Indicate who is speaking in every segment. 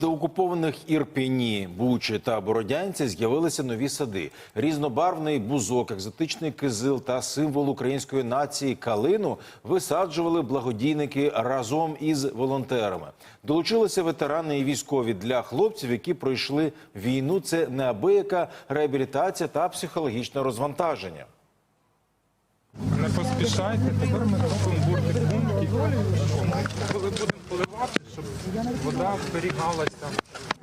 Speaker 1: До окупованих Ірпіні, Бучі та Бородянці з'явилися нові сади. Різнобарвний бузок, екзотичний кизил та символ української нації калину висаджували благодійники разом із волонтерами. Долучилися ветерани і військові для хлопців, які пройшли війну. Це неабияка реабілітація та психологічне розвантаження.
Speaker 2: Не поспішайте, тепер ми робимо пунктів. Коли будемо вода зберігалася.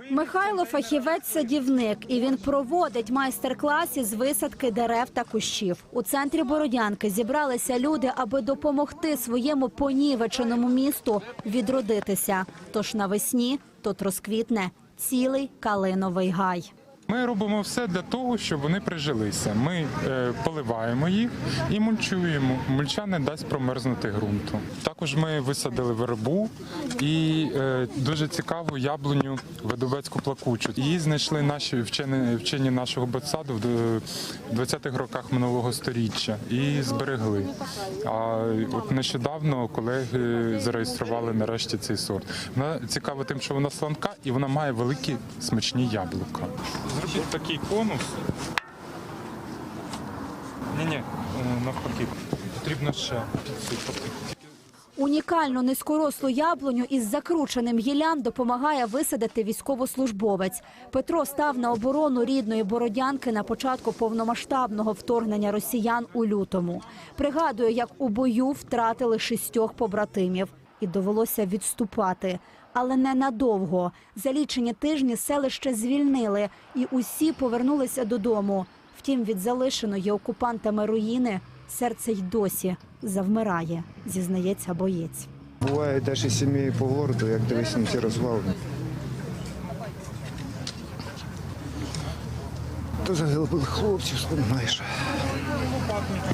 Speaker 3: Михайло фахівець садівник, і він проводить майстер-клас із висадки дерев та кущів. У центрі Бородянки зібралися люди, аби допомогти своєму понівеченому місту відродитися. Тож навесні тут розквітне цілий калиновий гай.
Speaker 2: Ми робимо все для того, щоб вони прижилися. Ми е, поливаємо їх і мульчуємо. Мульча не дасть промерзнути ґрунту. Також ми висадили вербу і е, дуже цікаву яблуню видовецьку плакучу. Її знайшли наші вчені, вчені нашого ботсаду в 20-х роках минулого століття і зберегли. А от нещодавно колеги зареєстрували нарешті цей сорт. Вона цікава тим, що вона сланка і вона має великі смачні яблука. Зробіть такий конус. Ні, ні, навпаки, потрібно ще підсипати.
Speaker 3: Унікальну низькорослу яблуню із закрученим гіллям допомагає висадити військовослужбовець. Петро став на оборону рідної Бородянки на початку повномасштабного вторгнення росіян у лютому. Пригадує, як у бою втратили шістьох побратимів і довелося відступати. Але не надовго. За лічені тижні селище звільнили, і усі повернулися додому. Втім, від залишеної окупантами руїни серце й досі завмирає, зізнається боєць.
Speaker 4: Буває навіть сім'ї по городу, як дивись на ці розвалини. То загиблих хлопців споминаєш.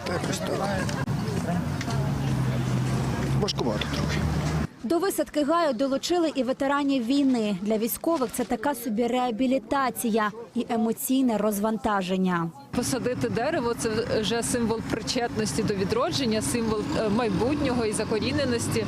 Speaker 4: Так ось так. Важкувато трохи.
Speaker 3: До висадки гаю долучили і ветеранів війни. Для військових це така собі реабілітація і емоційне розвантаження.
Speaker 5: Посадити дерево це вже символ причетності до відродження, символ е, майбутнього і закоріненості.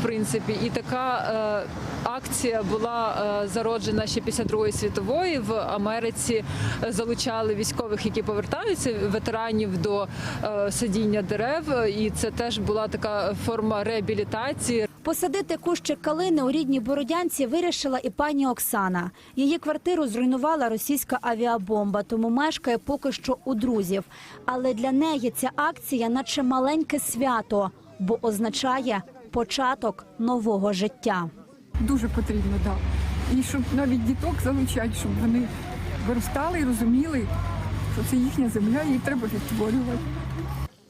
Speaker 5: В принципі, і така е, акція була е, зароджена ще після Другої світової. В Америці е, залучали військових, які повертаються, ветеранів до е, садіння дерев. І це теж була така форма реабілітації.
Speaker 3: Посадити кущик калини у рідній Бородянці вирішила і пані Оксана. Її квартиру зруйнувала російська авіабомба, тому мешкає поки що у друзів. Але для неї ця акція, наче маленьке свято, бо означає початок нового життя.
Speaker 6: дуже потрібно, так. І щоб навіть діток залучати, щоб вони виростали і розуміли, що це їхня земля, її треба відтворювати.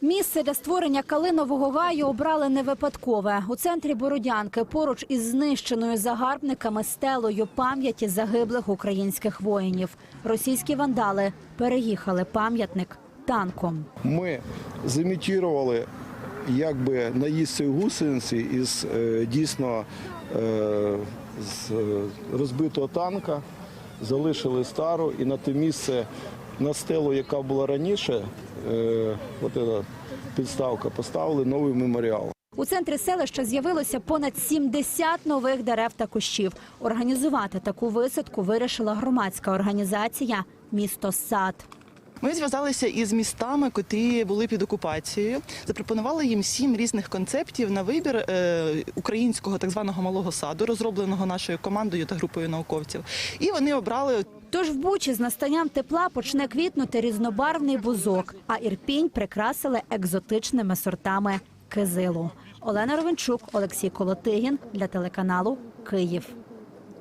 Speaker 3: Місце для створення калинового гаю обрали не випадкове. У центрі Бородянки поруч із знищеною загарбниками стелою пам'яті загиблих українських воїнів. Російські вандали переїхали пам'ятник танком.
Speaker 4: Ми зімітували якби наїзд цієї гусениці із е, дійсно е, з е, розбитого танка, залишили стару і на те місце на стелу, яка була раніше, от підставка, поставили новий меморіал.
Speaker 3: У центрі селища з'явилося понад 70 нових дерев та кущів. Організувати таку висадку вирішила громадська організація Місто Сад.
Speaker 7: Ми зв'язалися із містами, котрі були під окупацією. Запропонували їм сім різних концептів на вибір е, українського так званого малого саду, розробленого нашою командою та групою науковців. І вони обрали
Speaker 3: Тож в Бучі з настанням тепла почне квітнути різнобарвний бузок, а Ірпінь прикрасили екзотичними сортами кизилу. Олена Ровенчук, Олексій Колотигін для телеканалу Київ.